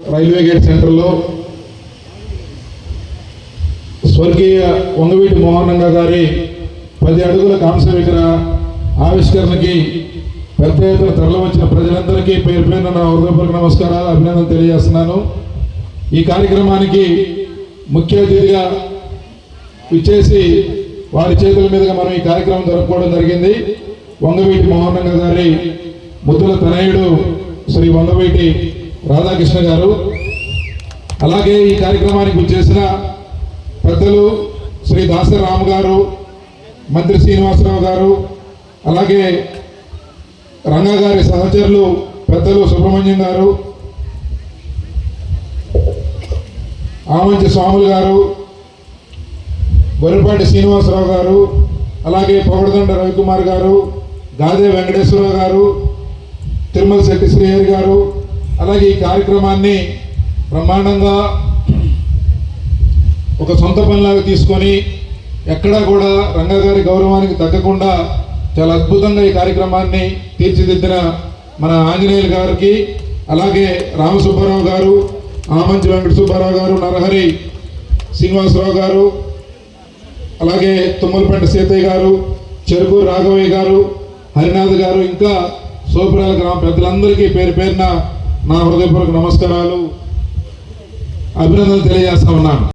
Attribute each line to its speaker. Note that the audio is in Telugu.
Speaker 1: రైల్వే గేట్ సెంటర్లో స్వర్గీయ వంగవీటి మోహనంగా గారి పది అడుగుల కాంస విగ్రహ ఆవిష్కరణకి పెద్ద ఎత్తున తరలివచ్చిన ప్రజలందరికీ పేరు పేరున నా హృదయపూర్వక నమస్కారాలు అభినందనలు తెలియజేస్తున్నాను. ఈ కార్యక్రమానికి ముఖ్య అతిథిగా ఇచ్చేసి వారి చేతుల మీదుగా మనం ఈ కార్యక్రమం జరుపుకోవడం జరిగింది. వంగవీటి మోహనంగా గారి ముద్దుల తనయుడు శ్రీ వంగవీటి రాధాకృష్ణ గారు. అలాగే ఈ కార్యక్రమానికి చేసిన పెద్దలు శ్రీ దాసరామ్ గారు మంత్రి శ్రీనివాసరావు గారు అలాగే రంగా గారి సహచరులు పెద్దలు సుబ్రహ్మణ్యం గారు ఆమంచి స్వాములు గారు గొర్రెపాటి శ్రీనివాసరావు గారు అలాగే పొగడదండ రవికుమార్ గారు గాదే వెంకటేశ్వరరావు గారు తిరుమల శెట్టి శ్రీహరి గారు అలాగే ఈ కార్యక్రమాన్ని బ్రహ్మాండంగా ఒక సొంత పనిలాగా తీసుకొని ఎక్కడా కూడా రంగగారి గౌరవానికి తగ్గకుండా చాలా అద్భుతంగా ఈ కార్యక్రమాన్ని తీర్చిదిద్దిన మన ఆంజనేయులు గారికి అలాగే రామసుబ్బారావు గారు ఆమంచి వెంకట సుబ్బారావు గారు నరహరి శ్రీనివాసరావు గారు అలాగే తుమ్మలపంట సీతయ్య గారు చెరుకు రాఘవయ్య గారు హరినాథ్ గారు ఇంకా సోపురాల గ్రామ పెద్దలందరికీ పేరు పేరున నా హృదయపూర్వక నమస్కారాలు అభినందనలు తెలియజేస్తా ఉన్నాను.